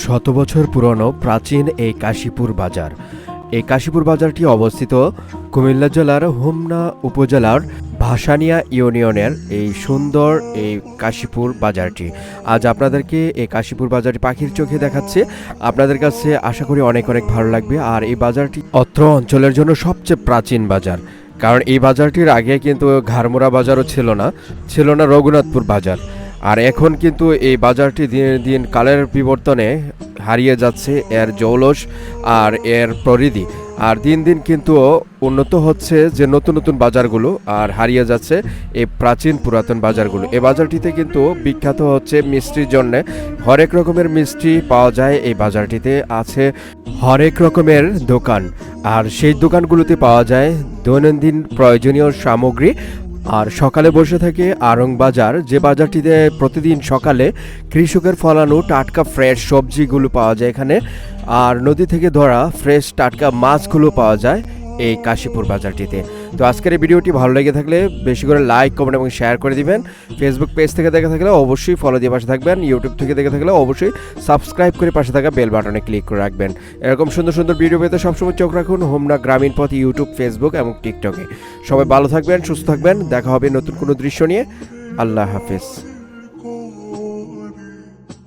শত বছর পুরনো প্রাচীন এই কাশীপুর বাজার। এই কাশীপুর বাজারটি অবস্থিত কুমিল্লা জেলার হোমনা উপজেলার ভাসানিয়া ইউনিয়নের এই সুন্দর এই কাশীপুর বাজারটি। আজ আপনাদেরকে এই কাশীপুর বাজারটি পাখির চোখে দেখাচ্ছে। আপনাদের কাছে আশা করি অনেক অনেক ভালো লাগবে। আর এই বাজারটি অত্র অঞ্চলের জন্য সবচেয়ে প্রাচীন বাজার। কারণ এই বাজারটির আগে কিন্তু ঘাড়মোড়া বাজারও ছিল না ছিল না রঘুনাথপুর বাজার। আর এখন কিন্তু এই বাজারটি দিন দিন কালের বিবর্তনে হারিয়ে যাচ্ছে এর জৌলস আর এর পরিধি। আর দিন দিন কিন্তু উন্নত হচ্ছে যে নতুন নতুন বাজারগুলো আর হারিয়ে যাচ্ছে এই প্রাচীন পুরাতন বাজারগুলো। এই বাজারটিতে কিন্তু বিখ্যাত হচ্ছে মিষ্টির জন্যে হরেক রকমের মিষ্টি পাওয়া যায় এই বাজারটিতে আছে হরেক রকমের দোকান। আর সেই দোকানগুলোতে পাওয়া যায় দৈনন্দিন প্রয়োজনীয় সামগ্রী আর সকালে বসে থাকে আরং বাজার, যে বাজারটিতে প্রতিদিন সকালে কৃষকের ফলানো টাটকা ফ্রেশ সবজিগুলো পাওয়া যায় এখানে। আর নদী থেকে ধরা ফ্রেশ টাটকা মাছগুলো পাওয়া যায় এই কাশীপুর বাজারটিতে। তো আজকের এই ভিডিওটি ভালো লেগে থাকলে বেশি করে লাইক কমেন্ট এবং শেয়ার করে দিবেন। ফেসবুক পেজ থেকে দেখে থাকলে অবশ্যই ফলো দিয়ে পাশে থাকবেন। ইউটিউব থেকে দেখে থাকলে অবশ্যই সাবস্ক্রাইব করে পাশে থাকা বেল বাটনে ক্লিক করে রাখবেন। এরকম সুন্দর সুন্দর ভিডিও পেতে সবসময় চোখ রাখুন হোমনা গ্রামীণ পথ ইউটিউব ফেসবুক এবং টিকটকে সবাই ভালো থাকবেন, সুস্থ থাকবেন। দেখা হবে নতুন কোনো দৃশ্য নিয়ে। আল্লাহ হাফেজ।